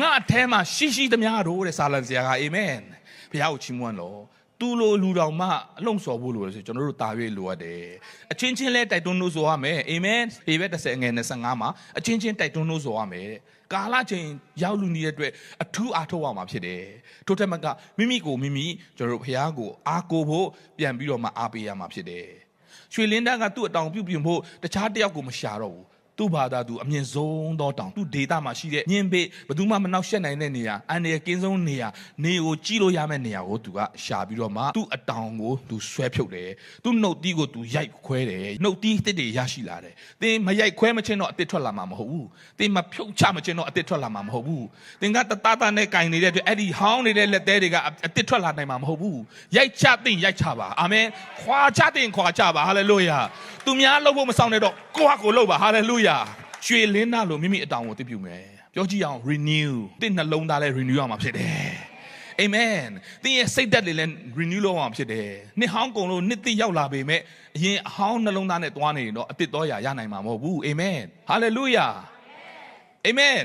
ငါအထဲမှာရှိရှိသမျှတို့တဲ့စာလံဆရာကအာမင်ဘုရားကိုချီးမွမ်းလို့သူလိုလူတော်မှအလုံးစော်ဖို့လိုတယ်ဆိုကျွန်တော်တို့တာ၍လိုအပ်တယ်အချင်းချင်းလဲတိုက်တွန်းလို့ဆိုရမယ်အာမင်ဒီဘက်30ငယ်25မှာအချင်းချင်းတိုက်တွန်းလို့ဆိုရမယ်တဲ့ကာလချင်းရောက်လူနေတဲ့အတွက်အထူးအားထုတ်ရမှာဖြစ်တယ်ထို့ထက်မကမိမိကိုမိမိကျွန်တော်တို့ဘုရားကိုအားကိုဖို့ပြန်ပြီးတော့မှအားပေးရမှာဖြစ်တယ်ရွှေလင်းတန်းကသူ့အတောင်ပြုတ်ပြင်ဖို့တခြားတစ်ယောက်ကိုမရှာတော့ဘူး သူ့ဘာသာသူအမြင့်ဆုံးသောတောင်သူ့ဒေတာမှာရှိတဲ့ညင်ပေဘယ်သူမှမနှောက်ယှက်နိုင်တဲ့နေရာအန်ရကင်းဆုံးနေရာနေကိုကြည့်လို့ရမယ့်နေရာကိုသူကရှာပြီးတော့မှသူ့အတောင်ကိုသူဆွဲဖြုတ်တယ်သူ့နှုတ်တီးကိုသူရိုက်ခွဲတယ်နှုတ်တီးတစ်တွေရရှိလာတယ်သင်မရိုက်ခွဲမချင်းတော့အတစ်ထွက်လာမှာမဟုတ်ဘူးသင်မဖြုတ်ချမချင်းတော့အတစ်ထွက်လာမှာမဟုတ်ဘူးသင်ကတသားသားနဲ့ကင်နေတဲ့အတွက်အဲ့ဒီဟောင်းနေတဲ့လက်သေးတွေကအတစ်ထွက်လာနိုင်မှာမဟုတ်ဘူးရိုက်ချသင်ရိုက်ချပါအာမင်ခွာချသင်ခွာချပါဟာလေလုယာ သူများလှုပ်ဖို့မဆောင်နဲ့တော့ကိုယ့်ဟာကိုယ်လှုပ်ပါဟာလေလုယာရွှေလင်းနာလို့မိမိအတောင်ကိုသိပြုမယ်ပြောကြည့်အောင် renew တင့်နှလုံးသားလဲ renew ရမှာဖြစ်တယ် Amen သင်ရဲ့စိတ်ဓာတ်တွေလည်း renew လုပ်အောင်ဖြစ်တယ်နှစ်ဟောင်းကုန်လို့နှစ်သိရောက်လာပေမဲ့အရင်အဟောင်းနှလုံးသားနဲ့သွားနေရင်တော့အစ်စ်တော်ရာရနိုင်မှာမဟုတ်ဘူး Amen Hallelujah Amen